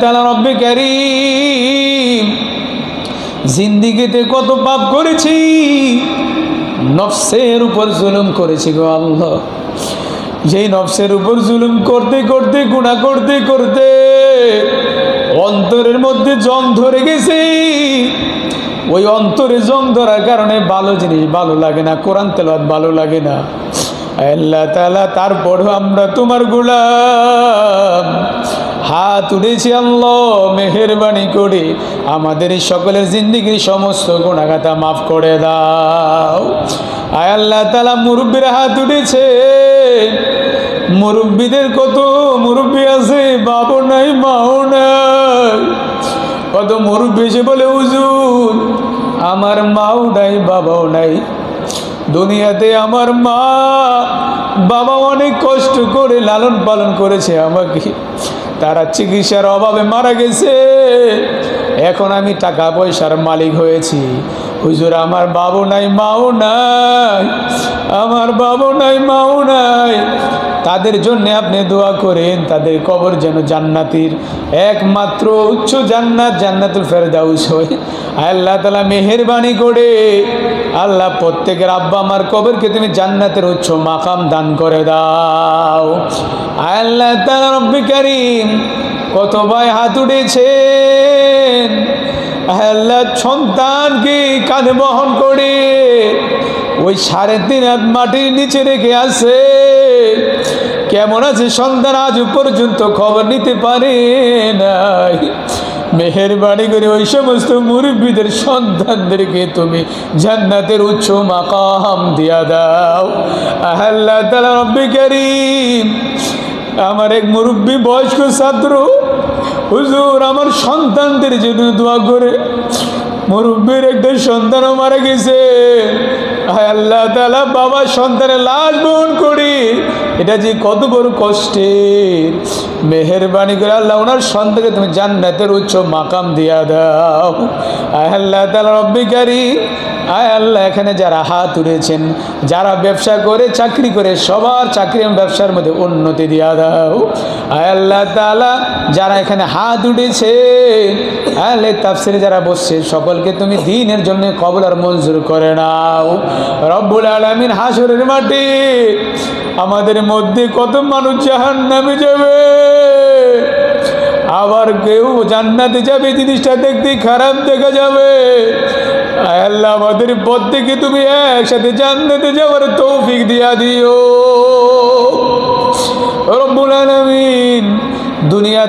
তালা জিন্দিগিতে কত পাপ করেছি, নফসের উপর জুলুম করেছি গো আল্লাহ। যেই নফসের উপর জুলুম করতে করতে গুণা করতে করতে অন্তরের মধ্যে জং ধরে গেছে। ওই অন্তরে জং ধরার কারণে ভালো জিনিস ভালো লাগে না, কোরআন তেলাওয়াত ভালো লাগে না। আল্লাহ তালা তারপরও আমরা তোমার গোলাম। হাত উঠেছি আল্লাহ, মেহরবানি করে। আমাদের সকলের জিন্দিগির সমস্ত গুণাগাতা মাফ করে দাও। আয় আল্লাহ তালা মুরব্বীর হাত উঠেছে। মুরব্বীদের কত মুরব্বী আছে, বাবু নাই, মাও নাই। কত মুরব্বী এসে বলে, হুজুর, আমার মাও নাই, বাবাও নাই। দুনিয়াতে আমার মা, বাবা অনেক কষ্ট করে লালন পালন করেছে আমাকে। তারা চিকিৎসার অভাবে মারা গেছে। এখন আমি টাকা পয়সার মালিক হয়েছি। হুজুর, আমার বাবু নাই, মাও নাই। আমার বাবু নাই, মাও নাই। তাদের জন্য আপনি দোয়া করেন, তাদের কবর যেন জান্নাতির একমাত্র উচ্চ জান্নাত, জান্নাতুল ফেরদাউস হয়। আল্লাহ তালা মেহরবানি করে আল্লাহ প্রত্যেকের আব্বা আমার কবরকে তুমি জান্নাতের উচ্চ মাকাম দান করে দাও। আল্লাহ তালা কত ভাই হাত উঠেছেন। আল্লাহ সন্তানকে কাঁধে বহন করে ওই সাড়ে তিন মাটির নিচে রেখে আছে কেমন আছে সন্তান আজ পর্যন্ত খবর নিতে পারে নাই? মেহরবানি করে ওই সমস্ত মুরব্বীদের, সন্তানদেরকে তুমি জান্নাতের উচ্চ মাকাম দিয়া দাও। আল্লাহ তালা রব্বি করিম, আমার এক মুরব্বী বয়স্ক ছাত্র, হুজুর আমার সন্তানদের জন্য দোয়া করে মুরব্বীর একটা সন্তানও মারা গেছে। আল্লাহ তালা বাবা সন্তানের লাশ বহন করি। এটা যে কত বড় কষ্টের মেহরবানি করে আল্লাহ ওনার সন্তানকে তুমি জান্নাতের উচ্চ মাকাম দিয়া দাও। আল্লাহ তালা রব্বিকারী আয় আল্লাহ, এখানে যারা হাত উড়েছেন, যারা ব্যবসা করে, চাকরি করে, সবার চাকরি এবং ব্যবসার মধ্যে উন্নতি দিয়া দাও। আয় আল্লাহ তালা যারা এখানে হাত উঠেছে আল্লাহ তাফসিরে যারা বসছে, সকলকে তুমি দিনের জন্য কবল আর মঞ্জুর করে নাও। রব্বুল আলমিন হাসরের মাটি আমাদের মধ্যে কত মানুষ জাহান নামে যাবে। আবার কেউ জান্নাতে যাবে, জিনিসটা দেখতে খারাপ দেখা যাবে। আল্লাহ আমাদের প্রত্যেকে তুমি একসাথে জান্নাতে যাওয়ার তৌফিক দিয়া দিও। রব্বুল আলামিন দুনিয়া